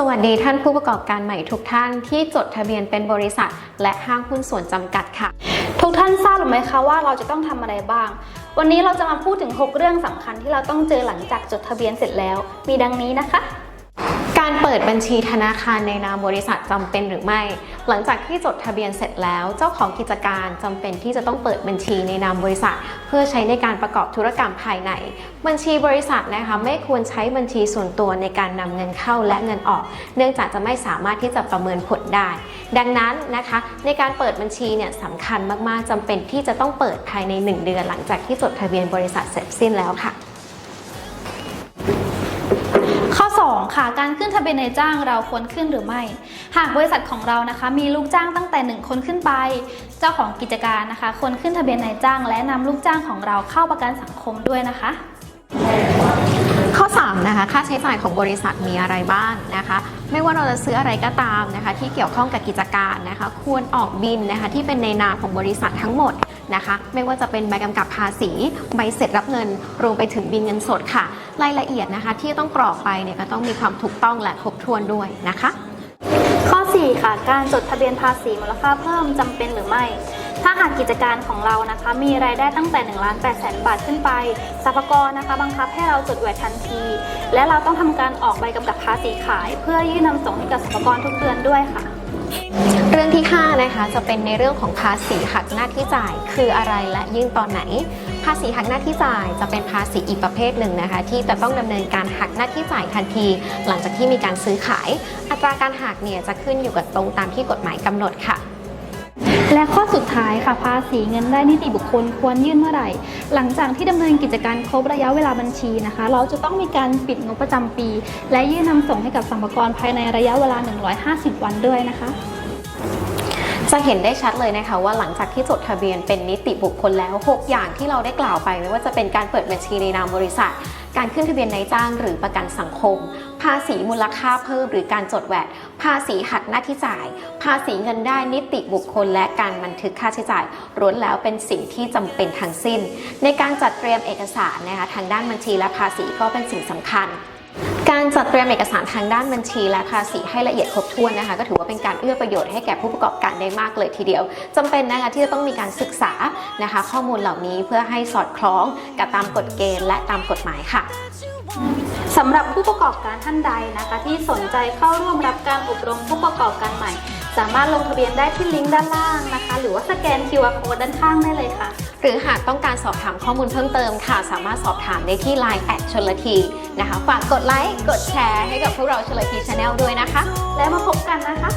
สวัสดีท่านผู้ประกอบการใหม่ทุกท่านที่จดทะเบียนเป็นบริษัท และห้างหุ้นส่วนจำกัดค่ะ ทุกท่านทราบหรือไม่คะว่าเราจะต้องทำอะไรบ้าง วันนี้เราจะมาพูดถึง 6 เรื่องสำคัญที่เราต้องเจอหลังจากจดทะเบียนเสร็จแล้ว มีดังนี้นะคะ การเปิดบัญชีธนาคารในนามบริษัทจำเป็นหรือไม่ หลังจากที่จดทะเบียนเสร็จแล้ว เจ้าของกิจการจำเป็นที่จะต้องเปิดบัญชีในนามบริษัท เพื่อใช้ในการประกอบธุรกรรมภายใน บัญชีบริษัทนะคะไม่ควรใช้บัญชีส่วนตัวในการนำเงินเข้าและเงินออก เนื่องจากจะไม่สามารถที่จะประเมินผลได้ ดังนั้นนะคะในการเปิดบัญชีเนี่ยสำคัญมากๆจำเป็นที่จะต้องเปิดภายใน 1 เดือน หลังจากที่จดทะเบียนบริษัทเสร็จสิ้นแล้วค่ะ 2 ค่ะ การขึ้นทะเบียนนายจ้างเราควรขึ้นหรือไม่ หากบริษัทของเรานะคะ มีลูกจ้างตั้งแต่ 1 คนขึ้นไป เจ้าของกิจการนะคะควรขึ้นทะเบียนนายจ้าง และนำลูกจ้างของเราเข้าประกันสังคมด้วยนะคะ นะคะ ค่าใช้จ่ายของบริษัทมีอะไรบ้างนะคะ ไม่ว่าเราจะซื้ออะไรก็ตามนะคะ ที่เกี่ยวข้องกับกิจการนะคะ ควรออกบินนะคะที่เป็นในนามของบริษัททั้งหมดนะคะ ไม่ว่าจะเป็นใบกำกับภาษีใบเสร็จรับเงินรวมไปถึงบินเงินสดค่ะ รายละเอียดนะคะที่ต้องกรอกไปเนี่ยก็ต้องมีความถูกต้องและครบถ้วนด้วยนะคะ ข้อ 4 ค่ะ การจดทะเบียนภาษีมูลค่าเพิ่มจำเป็นหรือไม่ ถ้าหากกิจการของเรานะคะ มีรายได้ตั้งแต่1ล้าน8แสนบาทขึ้นไปสรรพากรนะคะ บังคับให้เราจดแวดทันที และเราต้องทำการออกใบกำกับภาษีขาย เพื่อยื่นนำส่งให้กับสรรพากรทุกเดือนด้วยค่ะ เรื่องที่ 5 นะคะจะเป็นในเรื่องของภาษีหักหน้าที่จ่ายคืออะไรและยื่นตอนไหน ภาษีหักหน้าที่จ่ายจะเป็นภาษีอีกประเภทหนึ่งนะคะ ที่จะต้องดำเนินการหักหน้าที่จ่ายทันที หลังจากที่มีการซื้อขาย อัตราการหักเนี่ยจะขึ้นอยู่กับตรงตามที่กฎหมายกำหนดค่ะ และข้อสุดท้ายค่ะภาษีเงินได้นิติบุคคลควรยื่นเมื่อไหร่ หลังจากที่ดำเนินกิจการครบระยะเวลาบัญชีนะคะ เราจะต้องมีการปิดงบประจำปี และยื่นนำส่งให้กับสรรพากรภายในระยะเวลา 150 วันด้วยนะคะ จะเห็นได้ชัดเลยนะคะว่าหลังจากที่จดทะเบียนเป็นนิติบุคคลแล้ว 6 อย่างที่เราได้กล่าวไป ไม่ว่าจะเป็นการเปิดบัญชีในนามบริษัท การขึ้นทะเบียนนายจ้างหรือประกันสังคม ภาษีมูลค่าเพิ่มหรือการจดแวดภาษีหักหน้าที่จ่าย ภาษีเงินได้นิติบุคคล และการบันทึกค่าใช้จ่ายล้วนแล้วเป็นสิ่งที่จำเป็นทั้งสิ้น ในการจัดเตรียมเอกสารนะคะทางด้านบัญชีและภาษีก็เป็นสิ่งสำคัญ การจัดเตรียมเอกสารทางด้านบัญชีและภาษีให้ละเอียดครบถ้วนนะคะ ก็ถือว่าเป็นการเอื้อประโยชน์ให้แก่ผู้ประกอบการได้มากเลยทีเดียวจำเป็นนะคะที่จะต้องมีการศึกษานะคะ ข้อมูลเหล่านี้เพื่อให้สอดคล้องกับตามกฎเกณฑ์และตามกฎหมายค่ะสำหรับผู้ประกอบการท่านใดนะคะ ที่สนใจเข้าร่วมรับการอบรมผู้ประกอบการใหม่ สามารถลงทะเบียนได้ที่ลิงก์ด้านล่างนะคะ หรือว่าสแกน QR code ด้านข้างได้เลยค่ะ หรือหากต้องการสอบถามข้อมูลเพิ่มเติมค่ะ สามารถสอบถามได้ที่ Line แอดชนละทีนะคะ ฝากกดไลค์ กดแชร์ให้กับพวกเราชนละทีชาแนลด้วยนะคะ และมาพบกันนะคะ